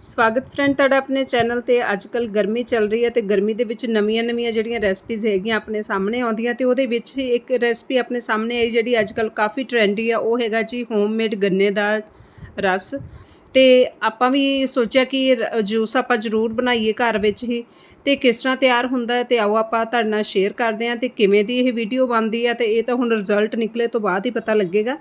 ਸਵਾਗਤ ਫਰੈਂਡ ਤੁਹਾਡਾ ਆਪਣੇ ਚੈਨਲ ਤੇ। ਅੱਜ ਅੱਜਕੱਲ ਗਰਮੀ ਚੱਲ ਰਹੀ ਹੈ ਤੇ ਗਰਮੀ ਦੇ ਵਿੱਚ ਨਵੀਆਂ-ਨਵੀਆਂ ਜਿਹੜੀਆਂ ਰੈਸਪੀਜ਼ ਹੈਗੀਆਂ ਆਪਣੇ ਸਾਹਮਣੇ ਆਉਂਦੀਆਂ ਤੇ ਉਹਦੇ ਵਿੱਚ ਹੀ ਇੱਕ ਰੈਸਪੀ ਆਪਣੇ ਸਾਹਮਣੇ ਆਈ ਜਿਹੜੀ ਅੱਜ ਅੱਜਕੱਲ ਕਾਫੀ ਟ੍ਰੈਂਡੀ ਆ। ਉਹ ਹੈਗਾ ਜੀ ਹੋਮਮੇਡ ਗੰਨੇ ਦਾ ਰਸ। ਤੇ ਆਪਾਂ ਵੀ ਸੋਚਿਆ ਕਿ ਜੂਸ ਆਪਾਂ ਜ਼ਰੂਰ ਬਣਾਈਏ ਘਰ ਵਿੱਚ ਹੀ। ਤੇ ਕਿਸ ਤਰ੍ਹਾਂ ਤਿਆਰ ਹੁੰਦਾ ਹੈ ਤੇ ਆਓ ਆਪਾਂ ਤੁਹਾਡੇ ਨਾਲ ਸ਼ੇਅਰ ਕਰਦੇ ਹਾਂ ਤੇ ਕਿਵੇਂ ਦੀ ਇਹ ਵੀਡੀਓ ਬਣਦੀ ਹੈ ਤੇ ਇਹ ਤਾਂ ਹੁਣ ਰਿਜ਼ਲਟ ਨਿਕਲੇ ਤੋਂ ਬਾਅਦ ਹੀ ਪਤਾ ਲੱਗੇਗਾ।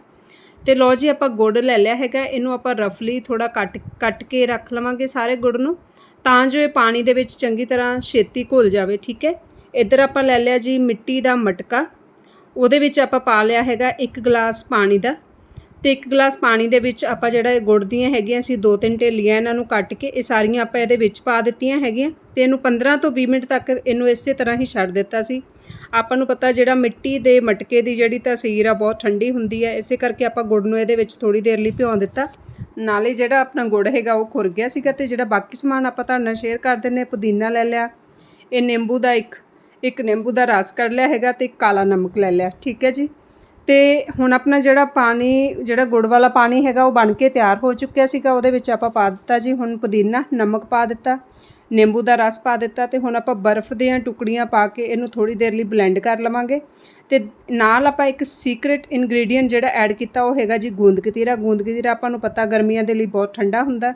ਤੇ ਲੋ ਜੀ, ਆਪਾਂ ਗੁੜ ਲੈ ਲਿਆ ਹੈਗਾ। ਇਹਨੂੰ ਆਪਾਂ ਰਫਲੀ ਥੋੜਾ ਕੱਟ ਕੱਟ ਕੇ ਰੱਖ ਲਵਾਂਗੇ ਸਾਰੇ ਗੁੜ ਨੂੰ। ਤਾਂ ਜੋ ਇਹ ਪਾਣੀ ਦੇ ਵਿੱਚ ਚੰਗੀ ਤਰ੍ਹਾਂ ਛੇਤੀ ਘੁਲ ਜਾਵੇ, ਠੀਕ ਹੈ? ਇੱਧਰ ਆਪਾਂ ਲੈ ਲਿਆ ਜੀ ਮਿੱਟੀ ਦਾ ਮਟਕਾ। ਉਹਦੇ ਵਿੱਚ ਆਪਾਂ ਪਾ ਲਿਆ ਹੈਗਾ ਇੱਕ ਗਲਾਸ ਪਾਣੀ ਦਾ। ਤੇ ਇੱਕ ਗਲਾਸ ਪਾਣੀ ਦੇ ਵਿੱਚ ਆਪਾਂ ਜਿਹੜਾ ਇਹ ਗੁੜ ਦੀਆਂ ਹੈਗੀਆਂ ਸੀ ਦੋ ਤਿੰਨ ਢੇਲੀਆਂ ਇਹਨਾਂ ਨੂੰ ਕੱਟ ਕੇ ਇਹ ਸਾਰੀਆਂ ਆਪਾਂ ਇਹਦੇ ਵਿੱਚ ਪਾ ਦਿੱਤੀਆਂ ਹੈਗੀਆਂ ਤੇ ਇਹਨੂੰ 15 ਤੋਂ 20 ਮਿੰਟ ਤੱਕ ਇਹਨੂੰ ਇਸੇ ਤਰ੍ਹਾਂ ਹੀ ਛੱਡ ਦਿੱਤਾ ਸੀ। ਆਪਾਂ ਨੂੰ ਪਤਾ ਜਿਹੜਾ ਮਿੱਟੀ ਦੇ ਮਟਕੇ ਦੀ ਜਿਹੜੀ ਤਸੀਰ ਆ, ਬਹੁਤ ਠੰਡੀ ਹੁੰਦੀ ਹੈ ਇਸੇ ਕਰਕੇ ਆਪਾਂ ਗੁੜ ਨੂੰ ਇਹਦੇ ਵਿੱਚ ਥੋੜੀ ਦੇਰ ਲਈ ਭਿਉਂ ਦਿੱਤਾ। ਨਾਲੇ ਜਿਹੜਾ ਆਪਣਾ ਗੁੜ ਹੈਗਾ, ਉਹ ਖੁਰ ਗਿਆ ਸੀਗਾ ਤੇ ਜਿਹੜਾ ਬਾਕੀ ਸਮਾਨ ਆਪਾਂ ਤੁਹਾਡੇ ਨਾਲ ਸ਼ੇਅਰ ਕਰ ਦਿੰਨੇ ਪੁਦੀਨਾ ਲੈ ਲਿਆ, ਇਹ ਨਿੰਬੂ ਦਾ ਇੱਕ ਇੱਕ ਨਿੰਬੂ ਦਾ ਰਸ ਕੱਢ ਲਿਆ ਹੈਗਾ ਤੇ ਇੱਕ ਕਾਲਾ ਨਮਕ ਲੈ ਲਿਆ, ਠੀਕ ਹੈ ਜੀ? ਤੇ ਹੁਣ ਆਪਣਾ ਜਿਹੜਾ ਪਾਣੀ, ਜਿਹੜਾ ਗੁੜ ਵਾਲਾ ਪਾਣੀ ਹੈਗਾ ਉਹ ਬਣ ਕੇ ਤਿਆਰ ਹੋ ਚੁੱਕਿਆ ਸੀਗਾ, ਉਹਦੇ ਵਿੱਚ ਆਪਾਂ ਪਾ ਦਿੱਤਾ ਜੀ, ਹੁਣ ਪੁਦੀਨਾ, ਨਮਕ ਪਾ ਦਿੱਤਾ, ਨਿੰਬੂ ਦਾ ਰਸ ਪਾ ਦਿੱਤਾ ਤੇ ਹੁਣ ਆਪਾਂ ਬਰਫ਼ ਦੀਆਂ ਟੁਕੜੀਆਂ ਪਾ ਕੇ ਇਹਨੂੰ ਥੋੜੀ ਦੇਰ ਲਈ ਬਲੈਂਡ ਕਰ ਲਵਾਂਗੇ। ਤੇ ਨਾਲ ਆਪਾਂ ਇੱਕ ਸੀਕ੍ਰੀਟ ਇਨਗਰੀਡੀਅੰਟ ਜਿਹੜਾ ਐਡ ਕੀਤਾ ਉਹ ਹੈਗਾ ਜੀ, ਗੂੰਦ ਕਤੀਰਾ। ਗੂੰਦ ਕਤੀਰਾ ਆਪਾਂ ਨੂੰ ਪਤਾ ਗਰਮੀਆਂ ਦੇ ਲਈ ਬਹੁਤ ਠੰਡਾ ਹੁੰਦਾ।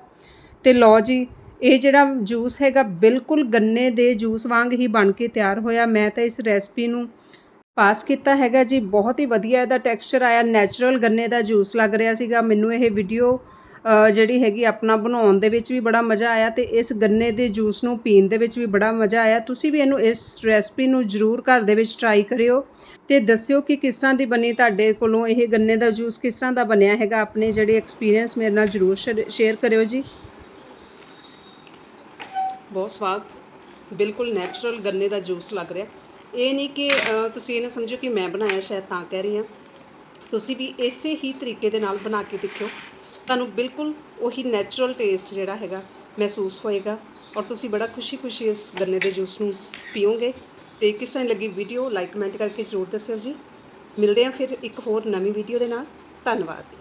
ਤੇ ਲਓ ਜੀ, ਇਹ ਜਿਹੜਾ ਜੂਸ ਹੈਗਾ, ਬਿਲਕੁਲ ਗੰਨੇ ਦੇ ਜੂਸ ਵਾਂਗ ਹੀ ਬਣ ਕੇ ਤਿਆਰ ਹੋਇਆ। ਮੈਂ ਤਾਂ ਇਸ ਰੈਸਪੀ ਨੂੰ ਪਾਸ ਕੀਤਾ ਹੈਗਾ ਜੀ। ਬਹੁਤ ਹੀ ਵਧੀਆ ਇਹਦਾ ਟੈਕਸਚਰ ਆਇਆ। ਨੈਚੁਰਲ ਗੰਨੇ ਦਾ ਜੂਸ ਲੱਗ ਰਿਹਾ ਸੀਗਾ। ਮੈਨੂੰ ਇਹ ਵੀਡੀਓ ਜਿਹੜੀ ਹੈਗੀ ਆਪਣਾ ਬਣਾਉਣ ਦੇ ਵਿੱਚ ਵੀ ਬੜਾ ਮਜ਼ਾ ਆਇਆ ਤੇ ਇਸ ਗੰਨੇ ਦੇ ਜੂਸ ਨੂੰ ਪੀਣ ਦੇ ਵਿੱਚ ਵੀ ਬੜਾ ਮਜ਼ਾ ਆਇਆ। ਤੁਸੀਂ ਵੀ ਇਹਨੂੰ ਇਸ ਰੈਸਪੀ ਨੂੰ ਜ਼ਰੂਰ ਘਰ ਦੇ ਵਿੱਚ ਟਰਾਈ ਕਰਿਓ ਤੇ ਦੱਸਿਓ ਕਿ ਕਿਸ ਤਰ੍ਹਾਂ ਦੀ ਬਣੀ ਤੁਹਾਡੇ ਕੋਲੋਂ ਇਹ ਗੰਨੇ ਦਾ ਜੂਸ ਕਿਸ ਤਰ੍ਹਾਂ ਦਾ ਬਣਿਆ ਹੈਗਾ। ਆਪਣੇ ਜਿਹੜੇ ਐਕਸਪੀਰੀਅੰਸ ਮੇਰੇ ਨਾਲ ਜ਼ਰੂਰ ਸ਼ੇਅਰ ਕਰਿਓ ਜੀ। ਬਹੁਤ ਸਵਾਦ, ਬਿਲਕੁਲ ਨੈਚੁਰਲ ਗੰਨੇ ਦਾ ਜੂਸ ਲੱਗ ਰਿਹਾ। ਇਹ ਨਹੀਂ ਕਿ ਤੁਸੀਂ ਇਹ ਨਾ ਸਮਝੋ ਕਿ ਮੈਂ ਬਣਾਇਆ ਸ਼ਾਇਦ ਤਾਂ ਕਹਿ ਰਹੀ ਹਾਂ। ਤੁਸੀਂ ਵੀ ਇਸੇ ਹੀ ਤਰੀਕੇ ਦੇ ਨਾਲ ਬਣਾ ਕੇ ਦੇਖਿਓ। ਤੁਹਾਨੂੰ ਬਿਲਕੁਲ ਉਹੀ ਨੈਚੁਰਲ ਟੇਸਟ ਜਿਹੜਾ ਹੈਗਾ ਮਹਿਸੂਸ ਹੋਏਗਾ ਔਰ ਤੁਸੀਂ ਬੜਾ ਖੁਸ਼ੀ-ਖੁਸ਼ੀ ਇਸ ਗੰਨੇ ਦੇ ਜੂਸ ਨੂੰ ਪੀਓਗੇ। ਤੇ ਕਿਸ ਤਰ੍ਹਾਂ ਲੱਗੀ ਵੀਡੀਓ ਲਾਈਕ ਕਮੈਂਟ ਕਰਕੇ ਜ਼ਰੂਰ ਦੱਸਿਓ ਜੀ। ਮਿਲਦੇ ਹਾਂ ਫਿਰ ਇੱਕ ਹੋਰ ਨਵੀਂ ਵੀਡੀਓ ਦੇ ਨਾਲ। ਧੰਨਵਾਦ।